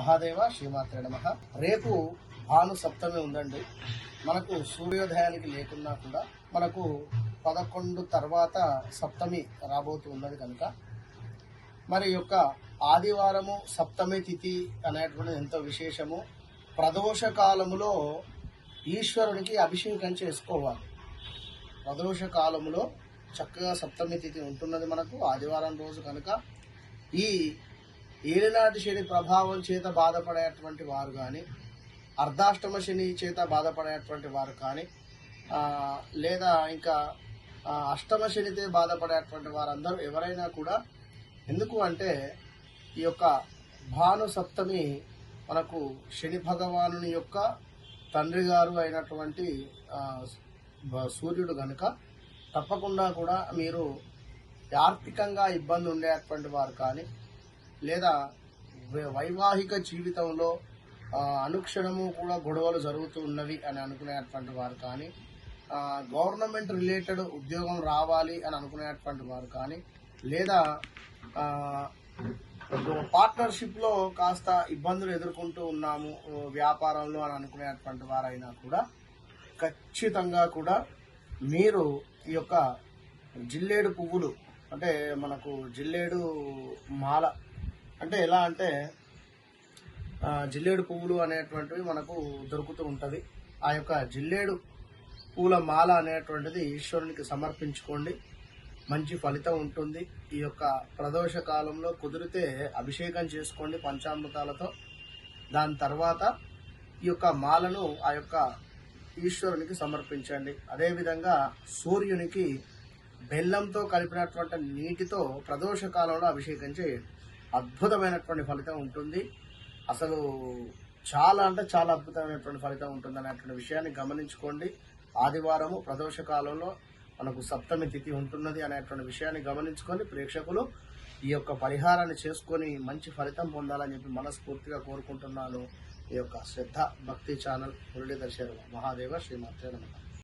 మహాదేవ శ్రీమాత్రే నమ. రేపు భాను సప్తమి ఉందండి. మనకు సూర్యోదయానికి లేకున్నా కూడా మనకు పదకొండు తర్వాత సప్తమి రాబోతున్నది కనుక. మరి యొక్క ఆదివారము సప్తమి తిథి అనేటువంటిది ఎంతో విశేషము. ప్రదోష కాలములో ఈశ్వరునికి అభిషేకం చేసుకోవాలి. ప్రదోష కాలములో చక్కగా సప్తమి తిథి ఉంటున్నది మనకు ఆదివారం రోజు కనుక. ఈ ఏలినాటి శని ప్రభావం చేత బాధపడేటువంటి వారు కానీ అర్ధాష్టమ శని చేత బాధపడేటువంటి వారు కానీ లేదా ఇంకా అష్టమ శనితే బాధపడేటువంటి వారందరూ ఎవరైనా కూడా ఎందుకు అంటే ఈ యొక్క భాను సప్తమి మనకు శని భగవానుని యొక్క తండ్రి గారు అయినటువంటి సూర్యుడు కనుక తప్పకుండా కూడా మీరు ఆర్థికంగా ఇబ్బంది ఉండేటువంటి వారు కానీ లేదా వైవాహిక జీవితంలో అనుక్షణము కూడా గొడవలు జరుగుతూ ఉన్నవి అని అనుకునేటువంటి వారు కానీ గవర్నమెంట్ రిలేటెడ్ ఉద్యోగం రావాలి అని అనుకునేటువంటి వారు కానీ లేదా పార్ట్నర్షిప్లో కాస్త ఇబ్బందులు ఎదుర్కొంటూ ఉన్నాము వ్యాపారంలో అని అనుకునేటువంటి వారైనా కూడా ఖచ్చితంగా కూడా మీరు ఈ యొక్క జిల్లేడు పువ్వులు అంటే మనకు జిల్లేడు మాల అంటే ఎలా అంటే జిల్లేడు పువ్వులు అనేటువంటివి మనకు దొరుకుతూ ఉంటుంది. ఆ యొక్క జిల్లేడు పూల మాల అనేటువంటిది ఈశ్వరునికి సమర్పించుకోండి. మంచి ఫలితం ఉంటుంది. ఈ యొక్క ప్రదోష కాలంలో కుదిరితే అభిషేకం చేసుకోండి పంచామృతాలతో. దాని తర్వాత ఈ యొక్క మాలను ఆ యొక్క ఈశ్వరునికి సమర్పించండి. అదేవిధంగా సూర్యునికి బెల్లంతో కలిపినటువంటి నీటితో ప్రదోష కాలంలో అభిషేకం చేయండి. అద్భుతమైనటువంటి ఫలితం ఉంటుంది. అసలు చాలా అంటే చాలా అద్భుతమైనటువంటి ఫలితం ఉంటుంది అనేటువంటి విషయాన్ని గమనించుకోండి. ఆదివారము ప్రదోష కాలంలో మనకు సప్తమి తిథి ఉంటున్నది అనేటువంటి విషయాన్ని గమనించుకొని ప్రేక్షకులు ఈ యొక్క పరిహారాన్ని చేసుకొని మంచి ఫలితం పొందాలని చెప్పి మనస్ఫూర్తిగా కోరుకుంటున్నాను. ఈ యొక్క శ్రద్ధ భక్తి ఛానల్ మురళీధర్ శర్మ మహాదేవ శ్రీమాత్రే నమః.